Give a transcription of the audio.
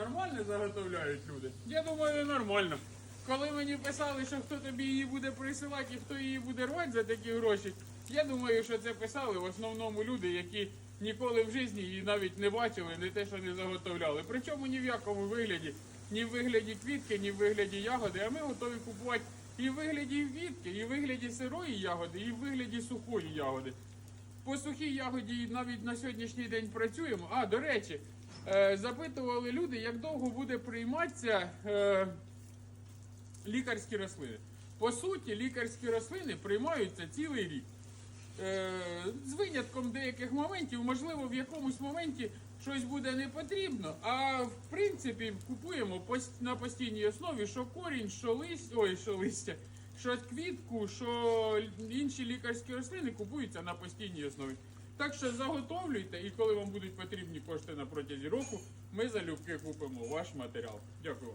Нормально заготовляють люди? Я думаю, нормально. Коли мені писали, що хто тобі її буде присилати і хто її буде рвати за такі гроші, я думаю, що це писали в основному люди, які ніколи в житті її навіть не бачили, не те, що не заготовляли. Причому ні в якому вигляді, ні в вигляді квітки, ні в вигляді ягоди, а ми готові купувати і в вигляді квітки, і в вигляді сирої ягоди, і в вигляді сухої ягоди. По сухій ягоді навіть на сьогоднішній день працюємо. А, до речі, запитували люди, як довго буде прийматися е, лікарські рослини. По суті, лікарські рослини приймаються цілий рік. Е, з винятком деяких моментів, можливо, в якомусь моменті щось буде не потрібно. А в принципі купуємо на постійній основі, що корінь, що листя, ой, що листя, що квітку, що інші лікарські рослини купуються на постійній основі. Так що заготовлюйте, і коли вам будуть потрібні кошти на протязі року, ми залюбки купимо ваш матеріал. Дякую.